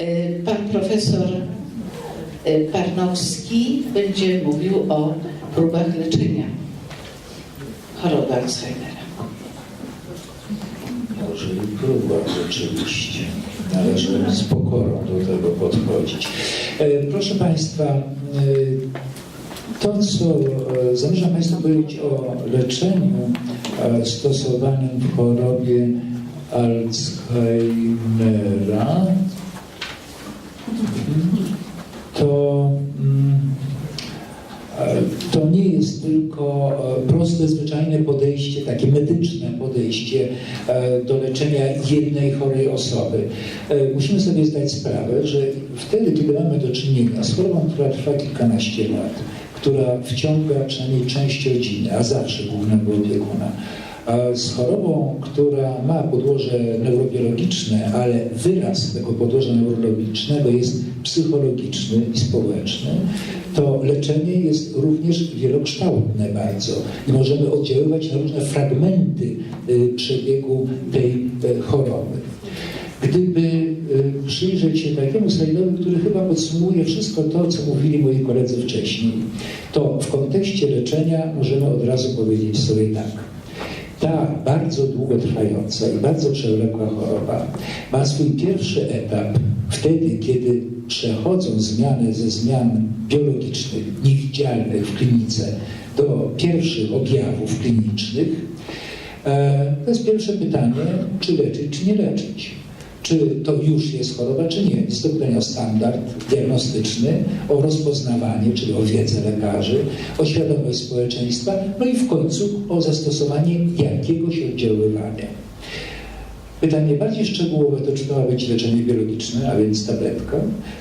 E, Pan profesor e, Parnowski będzie mówił o próbach leczenia choroby Alzheimera. Może i próba rzeczywiście. Należy z pokorą do tego podchodzić. E, Proszę Państwa, e, to co e, zamierzam Państwu powiedzieć o leczeniu stosowanym w chorobie Alzheimera, to mm, e, to nie jest tylko e, proste, zwyczajne podejście, takie medyczne podejście e, do leczenia jednej chorej osoby. E, Musimy sobie zdać sprawę, że wtedy, kiedy mamy do czynienia z chorobą, która trwa kilkanaście lat, która wciąga przynajmniej część rodziny, a zawsze głównego opiekuna, z chorobą, która ma podłoże neurobiologiczne, ale wyraz tego podłoża neurologicznego jest psychologiczny i społeczny, to leczenie jest również wielokształtne bardzo i możemy oddziaływać na różne fragmenty y, przebiegu tej y, choroby. Gdyby y, przyjrzeć się takiemu slajdowi, który chyba podsumuje wszystko to, co mówili moi koledzy wcześniej, to w kontekście leczenia możemy od razu powiedzieć sobie tak. Ta bardzo długotrwająca i bardzo przewlekła choroba ma swój pierwszy etap wtedy, kiedy przechodzą zmiany ze zmian biologicznych, niewidzialnych w klinice do pierwszych objawów klinicznych. E, To jest pierwsze pytanie, czy leczyć, czy nie leczyć. Czy to już jest choroba, czy nie. Jest to o standard diagnostyczny, o rozpoznawanie, czyli o wiedzę lekarzy, o świadomość społeczeństwa, no i w końcu o zastosowanie jakiegoś oddziaływania. Pytanie bardziej szczegółowe to, czy to ma być leczenie biologiczne, a więc tabletka,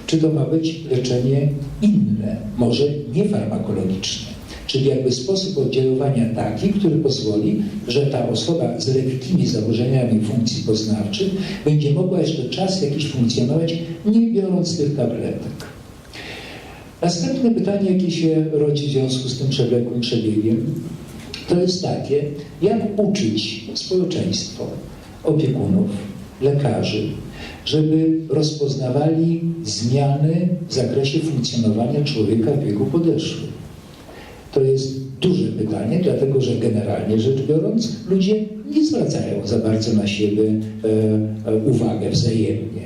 czy to ma być leczenie inne, może niefarmakologiczne. Czyli jakby sposób oddziaływania taki, który pozwoli, że ta osoba z lekkimi zaburzeniami funkcji poznawczych będzie mogła jeszcze czas jakiś funkcjonować, nie biorąc tych tabletek. Następne pytanie, jakie się rodzi w związku z tym przewlekłym przebiegiem, to jest takie, jak uczyć społeczeństwo, opiekunów, lekarzy, żeby rozpoznawali zmiany w zakresie funkcjonowania człowieka w wieku podeszłym. To jest duże pytanie, dlatego że generalnie rzecz biorąc, ludzie nie zwracają za bardzo na siebie e, e, uwagę wzajemnie.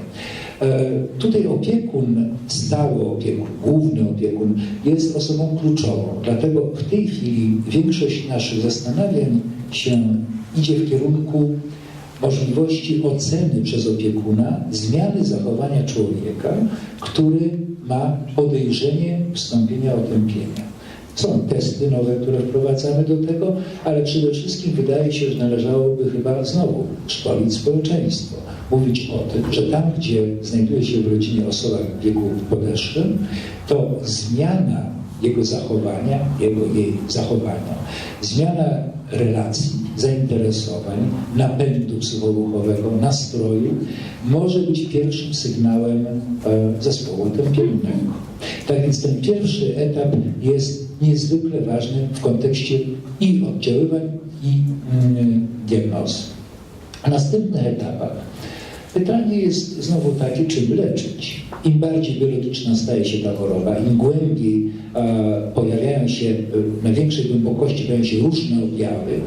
E, tutaj opiekun, stały opiekun, główny opiekun jest osobą kluczową, dlatego w tej chwili większość naszych zastanawiań się idzie w kierunku możliwości oceny przez opiekuna zmiany zachowania człowieka, który ma podejrzenie wystąpienia otępienia. Są testy nowe, które wprowadzamy do tego, ale przede wszystkim wydaje się, że należałoby chyba znowu szkolić społeczeństwo. Mówić o tym, że tam, gdzie znajduje się w rodzinie osoba w wieku podeszłym, to zmiana jego zachowania, jego jej zachowania, zmiana relacji, zainteresowań, napędu psychoruchowego, nastroju może być pierwszym sygnałem e, zespołu otępiennego. Tak więc ten pierwszy etap jest niezwykle ważny w kontekście i oddziaływań, i mm, diagnozy. A następnych etapach pytanie jest znowu takie, czym leczyć. Im bardziej biologiczna staje się ta choroba, im głębiej e, pojawiają się, e, na większej głębokości pojawiają się różne objawy,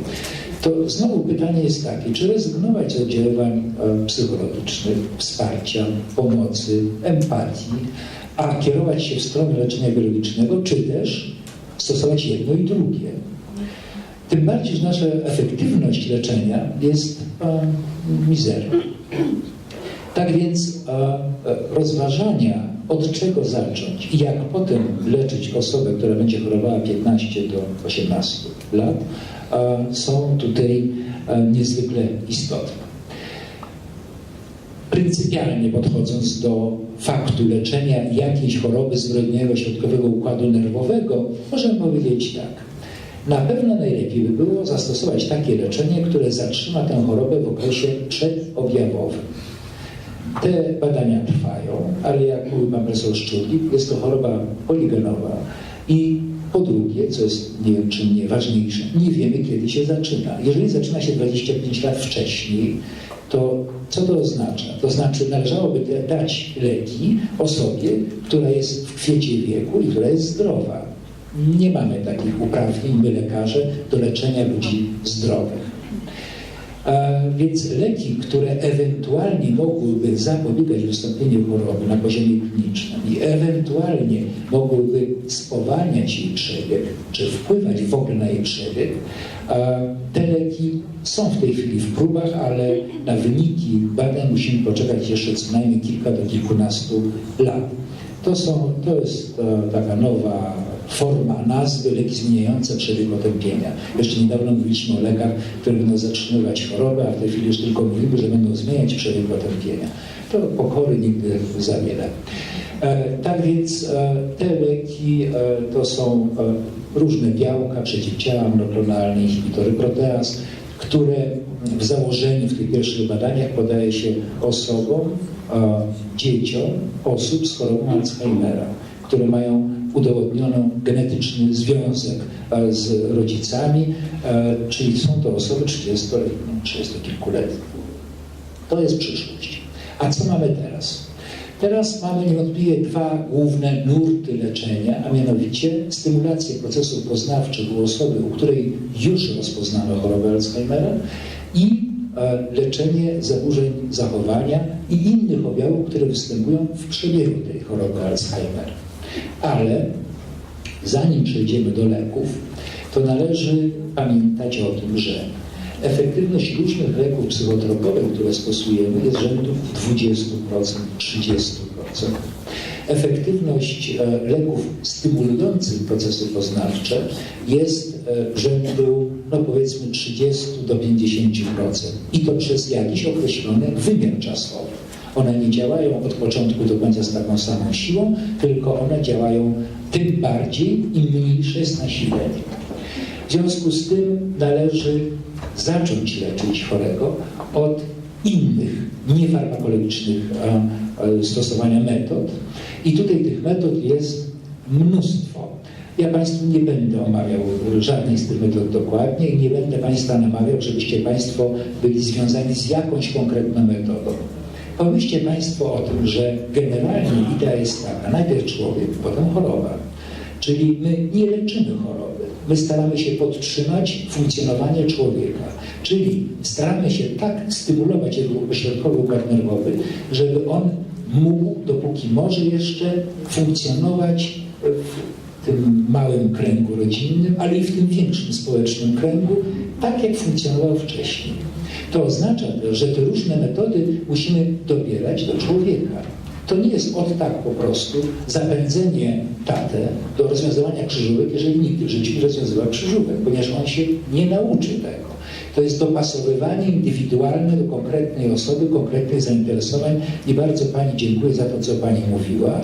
to znowu pytanie jest takie, czy rezygnować z oddziaływań e, psychologicznych, wsparcia, pomocy, empatii, a kierować się w stronę leczenia biologicznego, czy też stosować jedno i drugie. Tym bardziej, że nasza efektywność leczenia jest e, mizerna. Tak więc e, e, rozważania, od czego zacząć i jak potem leczyć osobę, która będzie chorowała 15 do 18 lat, e, są tutaj niezwykle istotne. Pryncypialnie podchodząc do faktu leczenia jakiejś choroby zwyrodniałego środkowego układu nerwowego, możemy powiedzieć tak. Na pewno najlepiej by było zastosować takie leczenie, które zatrzyma tę chorobę w okresie przedobjawowym. Te badania trwają, ale jak mówił pan profesor Szczurlik, jest to choroba poligenowa i po drugie, co jest nie wiem czym nie ważniejsze, nie wiemy kiedy się zaczyna. Jeżeli zaczyna się 25 lat wcześniej, to co to oznacza? To znaczy należałoby dać leki osobie, która jest w kwiecie wieku i która jest zdrowa. Nie mamy takich uprawnień, my lekarze, do leczenia ludzi zdrowych. Więc leki, które ewentualnie mogłyby zapobiegać wystąpieniu choroby na poziomie klinicznym i ewentualnie mogłyby spowalniać jej przebieg, czy wpływać w ogóle na jej przebieg, te leki są w tej chwili w próbach, ale na wyniki badań musimy poczekać jeszcze co najmniej kilka do kilkunastu lat. To, są, to jest e, taka nowa forma nazwy, leki zmieniające przebieg otępienia. Jeszcze niedawno mówiliśmy o lekach, które będą zatrzymywać chorobę, a w tej chwili już tylko mówimy, że będą zmieniać przebieg otępienia. To pokory nigdy za wiele. E, tak więc e, te leki e, to są e, różne białka, przeciwciała monoklonalne, inhibitory proteaz, które w założeniu w tych pierwszych badaniach podaje się osobom, e, dzieciom osób z chorobą Alzheimera, które mają udowodnioną genetyczny związek e, z rodzicami, e, czyli są to osoby 30-letnie, 30-kilkuletnie. To jest przyszłość. A co mamy teraz? Teraz mamy niewątpliwie dwa główne nurty leczenia, a mianowicie stymulację procesów poznawczych u osoby, u której już rozpoznano chorobę Alzheimera i e, leczenie zaburzeń zachowania i innych objawów, które występują w przebiegu tej choroby Alzheimera. Ale zanim przejdziemy do leków, to należy pamiętać o tym, że efektywność różnych leków psychotropowych, które stosujemy, jest rzędu 20%, 30%. Efektywność e, leków stymulujących procesy poznawcze jest e, rzędu, no powiedzmy, 30 do 50%. I to przez jakiś określony wymiar czasowy. One nie działają od początku do końca z taką samą siłą, tylko one działają tym bardziej, im mniejsze jest nasilenie. W związku z tym należy zacząć leczyć chorego od innych, niefarmakologicznych e, e, stosowania metod. I tutaj tych metod jest mnóstwo. Ja Państwu nie będę omawiał żadnej z tych metod dokładnie i nie będę Państwa namawiał, żebyście Państwo byli związani z jakąś konkretną metodą. Pomyślcie Państwo o tym, że generalnie idea jest taka, najpierw człowiek, potem choroba. Czyli my nie leczymy choroby, my staramy się podtrzymać funkcjonowanie człowieka. Czyli staramy się tak stymulować jego ośrodkowy układ nerwowy, żeby on mógł, dopóki może jeszcze, funkcjonować w tym małym kręgu rodzinnym, ale i w tym większym społecznym kręgu, tak jak funkcjonował wcześniej. To oznacza, że te różne metody musimy dobierać do człowieka. To nie jest od tak po prostu zapędzenie tatę do rozwiązywania krzyżówek, jeżeli nigdy w życiu nie rozwiązywał krzyżówek, ponieważ on się nie nauczy tego. To jest dopasowywanie indywidualne do konkretnej osoby, konkretnych zainteresowań i bardzo Pani dziękuję za to, co Pani mówiła,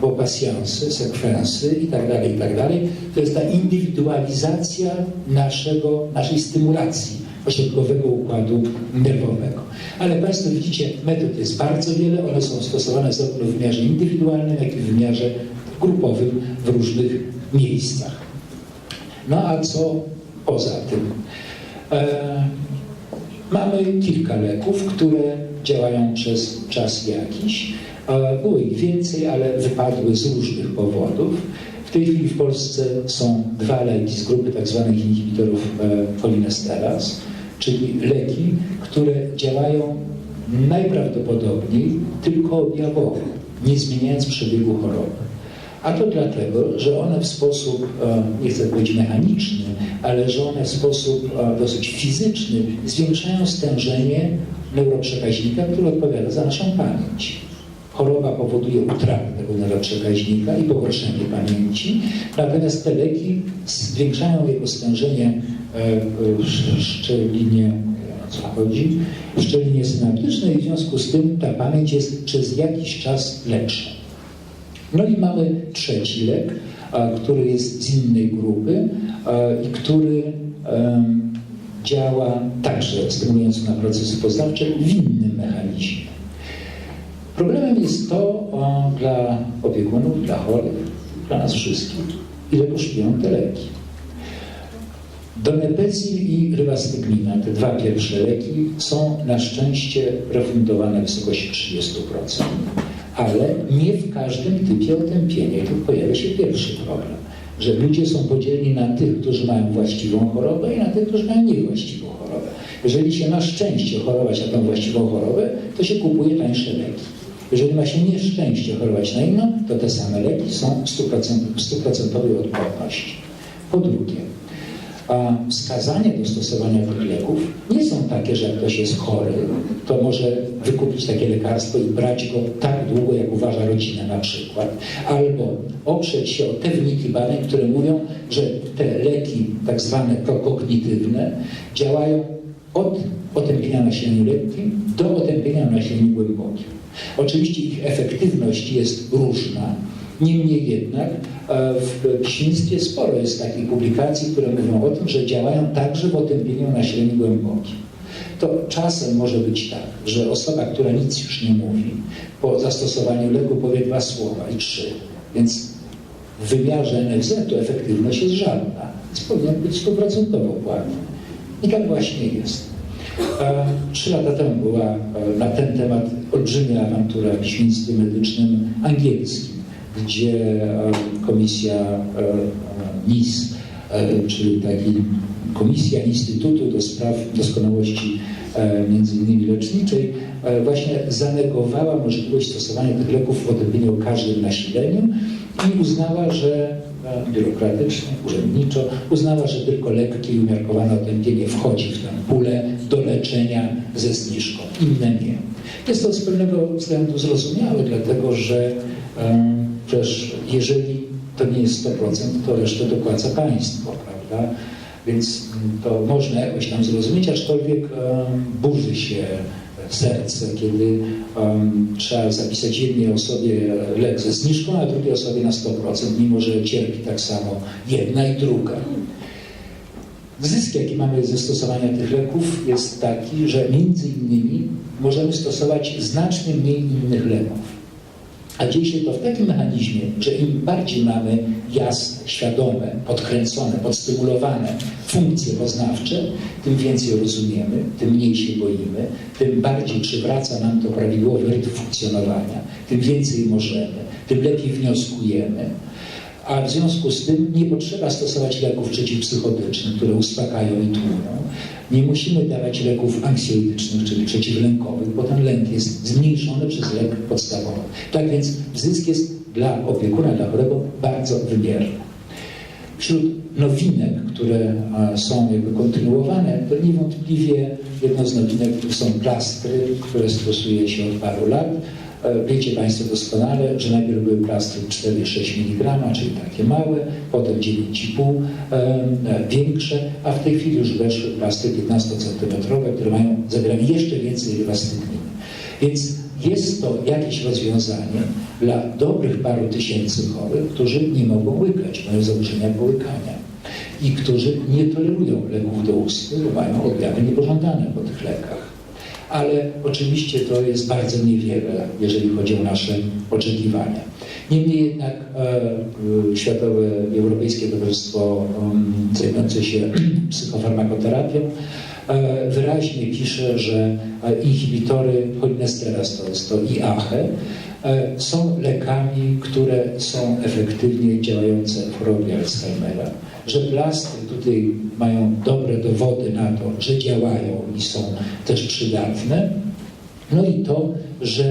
bo pasjansy, sekwensy i tak dalej, i tak dalej, to jest ta indywidualizacja naszego, naszej stymulacji ośrodkowego układu nerwowego. Ale Państwo widzicie, metod jest bardzo wiele, one są stosowane zarówno w wymiarze indywidualnym, jak i w wymiarze grupowym w różnych miejscach. No a co poza tym? E, mamy kilka leków, które działają przez czas jakiś. E, było ich więcej, ale wypadły z różnych powodów. W tej chwili w Polsce są dwa leki z grupy tzw. inhibitorów e, cholinesteraz, czyli leki, które działają najprawdopodobniej tylko objawowo, nie zmieniając przebiegu choroby. A to dlatego, że one w sposób, e, nie chcę powiedzieć mechaniczny, ale że one w sposób e, dosyć fizyczny zwiększają stężenie neuroprzekaźnika, który odpowiada za naszą pamięć. Choroba powoduje utratę tego neuroprzekaźnika i pogorszenie pamięci, natomiast te leki zwiększają jego stężenie szczelinie, o co chodzi, w szczelinie synaptycznej w związku z tym ta pamięć jest przez jakiś czas lepsza. No i mamy trzeci lek, a, który jest z innej grupy i który działa także stymulując na procesy poznawcze w innym mechanizmie. Problemem jest to dla opiekunów, dla chorych, dla nas wszystkich, ile kosztują te leki. Donepezil i rywastygmina, te dwa pierwsze leki, są na szczęście refundowane w wysokości 30%, ale nie w każdym typie otępienia. I tu pojawia się pierwszy problem, że ludzie są podzieleni na tych, którzy mają właściwą chorobę i na tych, którzy mają niewłaściwą chorobę. Jeżeli się ma szczęście chorować na tą właściwą chorobę, to się kupuje tańsze leki. Jeżeli ma się nieszczęście chorować na inną, to te same leki są w 100%, w 100% odporności. Po drugie, wskazania do stosowania tych leków nie są takie, że jak ktoś jest chory, to może wykupić takie lekarstwo i brać go tak długo, jak uważa rodzina na przykład, albo oprzeć się o te wyniki badań, które mówią, że te leki tak zwane prokognitywne działają od otępienia na nasileniu lekkim do otępienia na nasileniu głębokim. Oczywiście ich efektywność jest różna, Niemniej jednak e, w świństwie sporo jest takich publikacji, które mówią o tym, że działają także w otępieniu na nasileniu głębokim. To czasem może być tak, że osoba, która nic już nie mówi, po zastosowaniu leku powie dwa słowa i trzy. Więc w wymiarze NFZ-u efektywność jest żadna. Więc powinien być stuprocentowo płatny. I tak właśnie jest. E, Trzy lata temu była e, na ten temat olbrzymia awantura w świństwie medycznym angielskim gdzie komisja NIS, czyli taki Komisja Instytutu do Spraw Doskonałości między innymi leczniczej, właśnie zanegowała możliwość stosowania tych leków w otępieniu o każdym nasileniu i uznała, że biurokratycznie, urzędniczo, uznała, że tylko lekkie i umiarkowane otępienie wchodzi w tę pulę do leczenia ze zniżką, inne nie. Jest to z pewnego względu zrozumiałe, dlatego że um, Przecież jeżeli to nie jest 100%, to resztę dopłaca państwo, prawda? Więc to można jakoś tam zrozumieć, aczkolwiek um, burzy się serce, kiedy um, trzeba zapisać jednej osobie lek ze zniżką, a drugiej osobie na 100%, mimo że cierpi tak samo jedna i druga. Zysk, jaki mamy ze stosowania tych leków jest taki, że między innymi możemy stosować znacznie mniej innych leków. A dzieje się to w takim mechanizmie, że im bardziej mamy jasne, świadome, podkręcone, podstymulowane funkcje poznawcze, tym więcej rozumiemy, tym mniej się boimy, tym bardziej przywraca nam to prawidłowy rytm funkcjonowania, tym więcej możemy, tym lepiej wnioskujemy. A w związku z tym nie potrzeba stosować leków przeciwpsychotycznych, które uspokajają i tłumią. Nie musimy dawać leków anksjoidycznych, czyli przeciwlękowych, bo ten lęk jest zmniejszony przez lek podstawowy. Tak więc zysk jest dla opiekuna, dla chorego bardzo wymierny. Wśród nowinek, które są jakby kontynuowane, to niewątpliwie jedno z nowinek są plastry, które stosuje się od paru lat. E, wiecie Państwo doskonale, że najpierw były plastry 4-6 mg, czyli takie małe, potem 9,5 e, większe, a w tej chwili już weszły plastry 15 cm, które mają zagrane jeszcze więcej rywastygminy. Więc jest to jakieś rozwiązanie dla dobrych paru tysięcy chorych, którzy nie mogą łykać, mają zaburzenia połykania i którzy nie tolerują leków do ust, mają objawy niepożądane po tych lekach ale oczywiście to jest bardzo niewiele, jeżeli chodzi o nasze oczekiwania. Niemniej jednak e, e Światowe Europejskie Towarzystwo e, zajmujące się psychofarmakoterapią e, wyraźnie pisze, że e, inhibitory cholinesteraz, to jest to IAHE, są lekami, które są efektywnie działające w chorobie Alzheimera że plastry tutaj mają dobre dowody na to, że działają i są też przydatne. No i to, że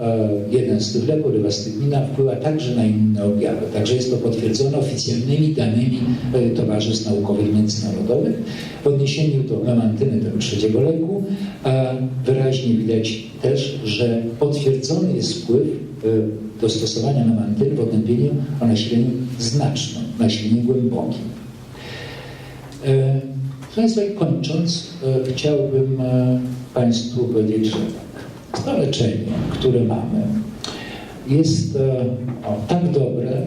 e, jeden z tych leków, rywastygmina, wpływa także na inne objawy. Także jest to potwierdzone oficjalnymi danymi e, towarzystw naukowych międzynarodowych. W odniesieniu do memantyny tego trzeciego leku e, wyraźnie widać też, że potwierdzony jest wpływ do stosowania memantyny w odnębieniu o nasileniu znacznym, nasileniu głębokim. E, proszę Państwa, i kończąc, e, chciałbym e, Państwu powiedzieć, że tak, to leczenie, które mamy, jest o, tak dobre,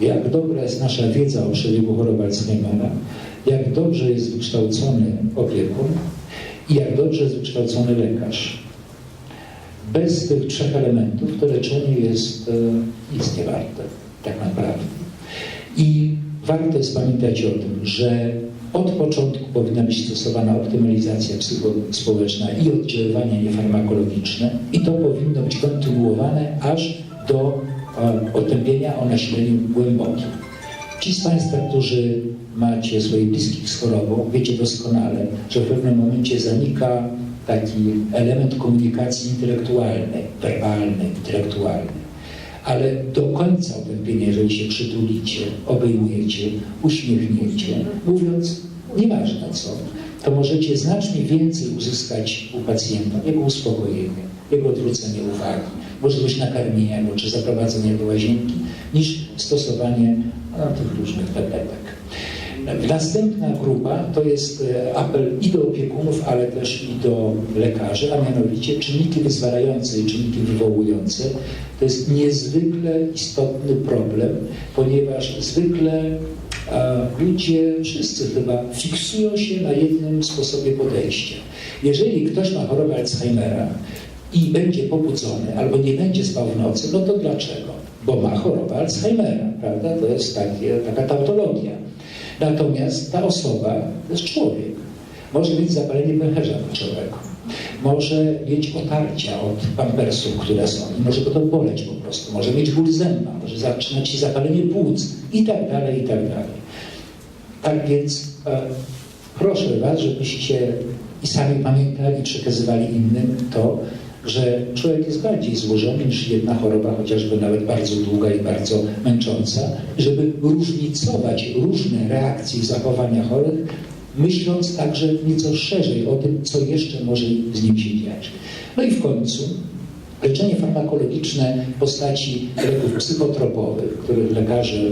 jak dobra jest nasza wiedza o przebiegu choroby Alzheimera, jak dobrze jest wykształcony opiekun i jak dobrze jest wykształcony lekarz. Bez tych trzech elementów to leczenie jest nic nie warte, tak naprawdę. I warto jest pamiętać o tym, że od początku powinna być stosowana optymalizacja psychospołeczna i oddziaływania niefarmakologiczne i to powinno być kontynuowane aż do e, otępienia o nasileniu głębokim. Ci z Państwa, którzy macie swoich bliskich z chorobą, wiecie doskonale, że w pewnym momencie zanika taki element komunikacji intelektualnej, werbalnej, intelektualnej. Ale do końca otępienia, jeżeli się przytulicie, obejmujecie, uśmiechniecie, mówiąc nieważne co, to możecie znacznie więcej uzyskać u pacjenta, jego uspokojenie, jego odwrócenie uwagi, możliwość nakarmienia go czy zaprowadzenia do łazienki, niż stosowanie no, tych różnych tabletek. Następna grupa to jest e, apel i do opiekunów, ale też i do lekarzy, a mianowicie czynniki wyzwalające i czynniki wywołujące. To jest niezwykle istotny problem, ponieważ zwykle ludzie, wszyscy chyba, fiksują się na jednym sposobie podejścia. Jeżeli ktoś ma chorobę Alzheimera i będzie pobudzony albo nie będzie spał w nocy, no to dlaczego? Bo ma chorobę Alzheimera, prawda? To jest takie, taka tautologia. Natomiast ta osoba to jest człowiek. Może mieć zapalenie pęcherza moczowego, może mieć otarcia od pampersów, które są może go to boleć po prostu, może mieć ból zęba, może zaczynać się zapalenie płuc i tak dalej, i tak dalej. Tak więc e, proszę Was, żebyście i sami pamiętali, przekazywali innym to, że człowiek jest bardziej złożony niż jedna choroba, chociażby nawet bardzo długa i bardzo męcząca, żeby różnicować różne reakcje i zachowania chorych, myśląc także nieco szerzej o tym, co jeszcze może z nim się dziać. No i w końcu leczenie farmakologiczne w postaci leków psychotropowych, których lekarze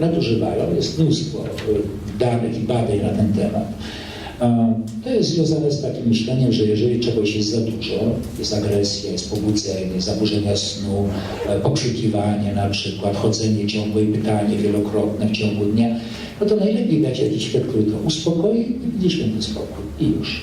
nadużywają, jest mnóstwo e, danych i badań na ten temat. To jest związane z takim myśleniem, że jeżeli czegoś jest za dużo, jest agresja, jest pobudzenie, zaburzenia snu, e, pokrzykiwanie na przykład, chodzenie ciągłe i pytanie wielokrotne w ciągu dnia, no to najlepiej dać jakiś lek, który to uspokoi i będzie święty spokój. I już.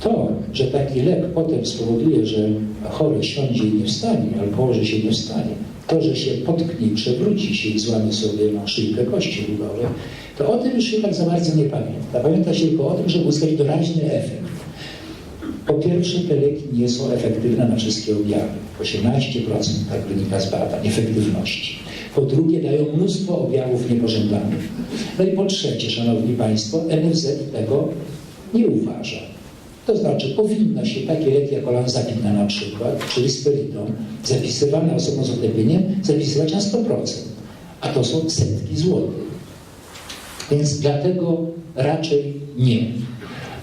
To, że taki lek potem spowoduje, że chory siądzie i nie wstanie, albo położy się nie wstanie, to, że się potknie przewróci się i złamie sobie no, szyjkę kości udowej, to o tym już się tak za bardzo nie pamięta. Pamięta się tylko o tym, żeby uzyskać doraźny efekt. Po pierwsze, te leki nie są efektywne na wszystkie objawy. 18% tak wynika z badań efektywności. Po drugie, dają mnóstwo objawów niepożądanych. No i po trzecie, Szanowni Państwo, NFZ tego nie uważa. To znaczy, powinno się takie leki jak olanzapina na przykład, czyli spiryton, zapisywane osobom z otępieniem, zapisywać na 100%. A to są setki złotych. Więc dlatego raczej nie.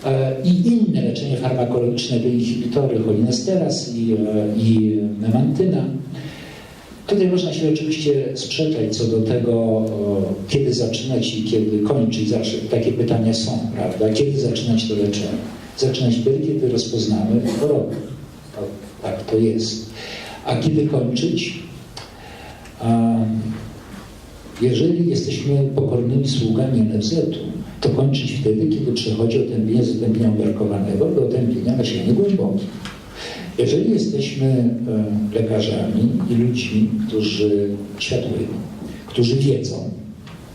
E, I inne leczenie farmakologiczne, to inhibitory cholinesteraz i, e, i memantyna. Tutaj można się oczywiście sprzeczać co do tego, kiedy zaczynać i kiedy kończyć. Zawsze takie pytania są, prawda? Kiedy zaczynać to leczenie? Zaczynać wtedy, kiedy rozpoznamy chorobę. To, tak to jest. A kiedy kończyć? A, jeżeli jesteśmy pokornymi sługami NFZ-u, to kończyć wtedy, kiedy przechodzi otępienie z otępienia umiarkowanego do otępienia na silnie głębokim. Jeżeli jesteśmy e, lekarzami i ludźmi, którzy światłują, którzy wiedzą,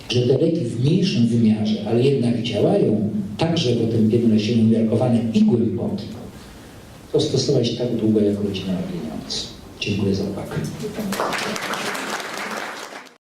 że te leki w mniejszym wymiarze, ale jednak działają także w otępieniu na silnie umiarkowanym i głębokim, to stosować tak długo, jak rodzina ma pieniądze. Dziękuję za uwagę.